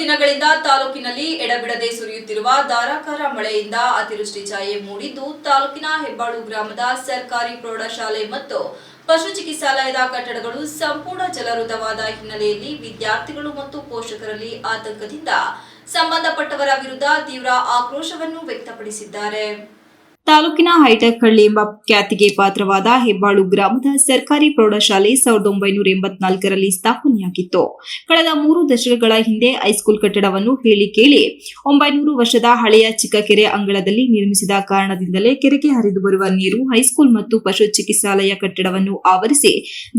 ದಿನಗಳಿಂದ ತಾಲೂಕಿನಲ್ಲಿ ಎಡಬಿಡದೆ ಸುರಿಯುತ್ತಿರುವ ಧಾರಾಕಾರ ಮಳೆಯಿಂದ ಅತಿವೃಷ್ಟಿ ಛಾಯೆ ಮೂಡಿದ್ದು, ತಾಲೂಕಿನ ಹೆಬ್ಬಾಳು ಗ್ರಾಮದ ಸರ್ಕಾರಿ ಪ್ರೌಢಶಾಲೆ ಮತ್ತು ಪಶು ಚಿಕಿತ್ಸಾಲಯದ ಕಟ್ಟಡಗಳು ಸಂಪೂರ್ಣ ಜಲವೃತವಾದ ಹಿನ್ನೆಲೆಯಲ್ಲಿ ವಿದ್ಯಾರ್ಥಿಗಳು ಮತ್ತು ಪೋಷಕರಲ್ಲಿ ಆತಂಕದಿಂದ ಸಂಬಂಧಪಟ್ಟವರ ವಿರುದ್ಧ ತೀವ್ರ ಆಕ್ರೋಶವನ್ನು ವ್ಯಕ್ತಪಡಿಸಿದ್ದಾರೆ. ತಾಲೂಕಿನ ಹೈಟೆಕ್ ಹಳ್ಳಿ ಎಂಬ ಖ್ಯಾತಿಗೆ ಪಾತ್ರವಾದ ಹೆಬ್ಬಾಳು ಗ್ರಾಮದ ಸರ್ಕಾರಿ ಪ್ರೌಢಶಾಲೆ ಸಾವಿರದ ಒಂಬೈನೂರ ಎಂಬತ್ನಾಲ್ಕರಲ್ಲಿ ಸ್ಥಾಪನೆಯಾಗಿತ್ತು. ಕಳೆದ ಮೂರು ದಶಕಗಳ ಹಿಂದೆ ಹೈಸ್ಕೂಲ್ ಕಟ್ಟಡವನ್ನು ಹೇಳಿ ಕೇಳಿ ಒಂಬೈನೂರು ವರ್ಷದ ಹಳೆಯ ಚಿಕ್ಕಕೆರೆ ಅಂಗಳದಲ್ಲಿ ನಿರ್ಮಿಸಿದ ಕಾರಣದಿಂದಲೇ ಕೆರೆಗೆ ಹರಿದು ಬರುವ ನೀರು ಹೈಸ್ಕೂಲ್ ಮತ್ತು ಪಶು ಚಿಕಿತ್ಸಾಲಯ ಕಟ್ಟಡವನ್ನು ಆವರಿಸಿ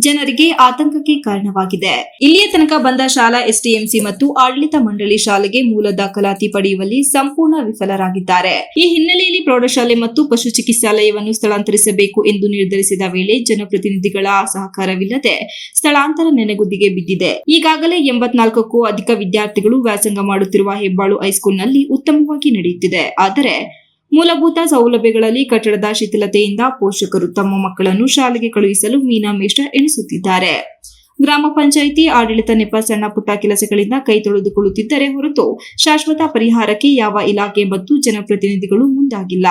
ಜನರಿಗೆ ಆತಂಕಕ್ಕೆ ಕಾರಣವಾಗಿದೆ. ಇಲ್ಲಿಯ ತನಕ ಬಂದ ಶಾಲಾ ಎಸ್ಟಿಎಂಸಿ ಮತ್ತು ಆಡಳಿತ ಮಂಡಳಿ ಶಾಲೆಗೆ ಮೂಲ ದಾಖಲಾತಿ ಪಡೆಯುವಲ್ಲಿ ಸಂಪೂರ್ಣ ವಿಫಲರಾಗಿದ್ದಾರೆ. ಈ ಹಿನ್ನೆಲೆಯಲ್ಲಿ ಪ್ರೌಢಶಾಲೆ ಮತ್ತು ಪಶು ಚಿಕಿತ್ಸಾಲಯವನ್ನು ಸ್ಥಳಾಂತರಿಸಬೇಕು ಎಂದು ನಿರ್ಧರಿಸಿದ ವೇಳೆ ಜನಪ್ರತಿನಿಧಿಗಳ ಸಹಕಾರವಿಲ್ಲದೆ ಸ್ಥಳಾಂತರ ನೆನೆಗುದಿಗೆ ಬಿದ್ದಿದೆ. ಈಗಾಗಲೇ ಎಂಬತ್ನಾಲ್ಕಕ್ಕೂ ಅಧಿಕ ವಿದ್ಯಾರ್ಥಿಗಳು ವ್ಯಾಸಂಗ ಮಾಡುತ್ತಿರುವ ಹೆಬ್ಬಾಳು ಹೈಸ್ಕೂಲ್ನಲ್ಲಿ ಉತ್ತಮವಾಗಿ ನಡೆಯುತ್ತಿದೆ. ಆದರೆ ಮೂಲಭೂತ ಸೌಲಭ್ಯಗಳಲ್ಲಿ ಕಟ್ಟಡದ ಶಿಥಿಲತೆಯಿಂದ ಪೋಷಕರು ತಮ್ಮ ಮಕ್ಕಳನ್ನು ಶಾಲೆಗೆ ಕಳುಹಿಸಲು ಮೀನಾ ಮೀನಾಮೇಷ ಎಣಿಸುತ್ತಿದ್ದಾರೆ. ಗ್ರಾಮ ಪಂಚಾಯಿತಿ ಆಡಳಿತ ನೆಪ ಸಣ್ಣ ಪುಟ್ಟ ಕೆಲಸಗಳಿಂದ ಕೈ ತೊಳೆದುಕೊಳ್ಳುತ್ತಿದ್ದರೆ ಹೊರತು ಶಾಶ್ವತ ಪರಿಹಾರಕ್ಕೆ ಯಾವ ಇಲಾಖೆ ಮತ್ತು ಜನಪ್ರತಿನಿಧಿಗಳು ಮುಂದಾಗಿಲ್ಲ.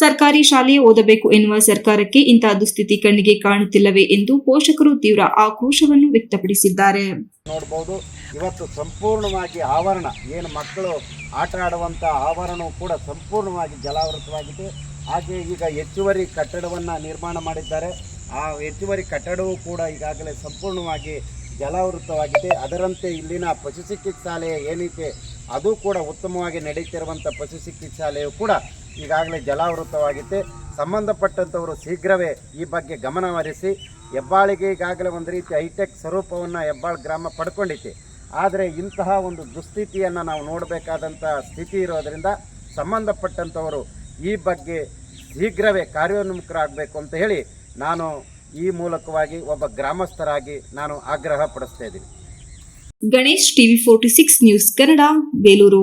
ಸರ್ಕಾರಿ ಶಾಲೆ ಓದಬೇಕು ಎನ್ನುವ ಸರ್ಕಾರಕ್ಕೆ ಇಂತಹ ದುಸ್ಥಿತಿ ಕಣ್ಣಿಗೆ ಕಾಣುತ್ತಿಲ್ಲವೇ ಎಂದು ಪೋಷಕರು ತೀವ್ರ ಆಕ್ರೋಶವನ್ನು ವ್ಯಕ್ತಪಡಿಸಿದ್ದಾರೆ. ನೋಡಬಹುದು ಇವತ್ತು ಸಂಪೂರ್ಣವಾಗಿ ಆವರಣ, ಏನು ಮಕ್ಕಳು ಆಟ ಆಡುವಂಥ ಆವರಣವು ಕೂಡ ಸಂಪೂರ್ಣವಾಗಿ ಜಲಾವೃತವಾಗಿದೆ. ಹಾಗೆ ಈಗ ಹೆಚ್ಚುವರಿ ಕಟ್ಟಡವನ್ನು ನಿರ್ಮಾಣ ಮಾಡಿದ್ದಾರೆ. ಆ ಹೆಚ್ಚುವರಿ ಕಟ್ಟಡವೂ ಕೂಡ ಈಗಾಗಲೇ ಸಂಪೂರ್ಣವಾಗಿ ಜಲಾವೃತವಾಗಿದೆ. ಅದರಂತೆ ಇಲ್ಲಿನ ಪಶು ಚಿಕಿತ್ಸಾಲಯ ಏನಿದೆ ಅದು ಕೂಡ ಉತ್ತಮವಾಗಿ ನಡೀತಿರುವಂಥ ಪಶು ಚಿಕಿತ್ಸಾಲಯವು ಕೂಡ ಈಗಾಗಲೇ ಜಲಾವೃತವಾಗಿದೆ ಸಂಬಂಧಪಟ್ಟಂಥವರು ಶೀಘ್ರವೇ ಈ ಬಗ್ಗೆ ಗಮನಹರಿಸಿ ಹೆಬ್ಬಾಳಿಗೆ ಈಗಾಗಲೇ ಒಂದು ರೀತಿ ಹೈಟೆಕ್ ಸ್ವರೂಪವನ್ನು ಹೆಬ್ಬಾಳ್ ಗ್ರಾಮ ಪಡ್ಕೊಂಡಿತ್ತು ಆದರೆ ಇಂತಹ ಒಂದು ದುಸ್ಥಿತಿಯನ್ನು ನಾವು ನೋಡಬೇಕಾದಂಥ ಸ್ಥಿತಿ ಇರೋದರಿಂದ ಸಂಬಂಧಪಟ್ಟಂಥವರು ಈ ಬಗ್ಗೆ ಶೀಘ್ರವೇ ಕಾರ್ಯೋನ್ಮುಖರಾಗಬೇಕು ಅಂತ ಹೇಳಿ ನಾನು ಈ ಮೂಲಕವಾಗಿ ಒಬ್ಬ ಗ್ರಾಮಸ್ಥರಾಗಿ ನಾನು ಆಗ್ರಹ ಪಡಿಸ್ತಾ ಇದ್ದೀನಿ. Ganesh TV forty six news Kannada, Belur.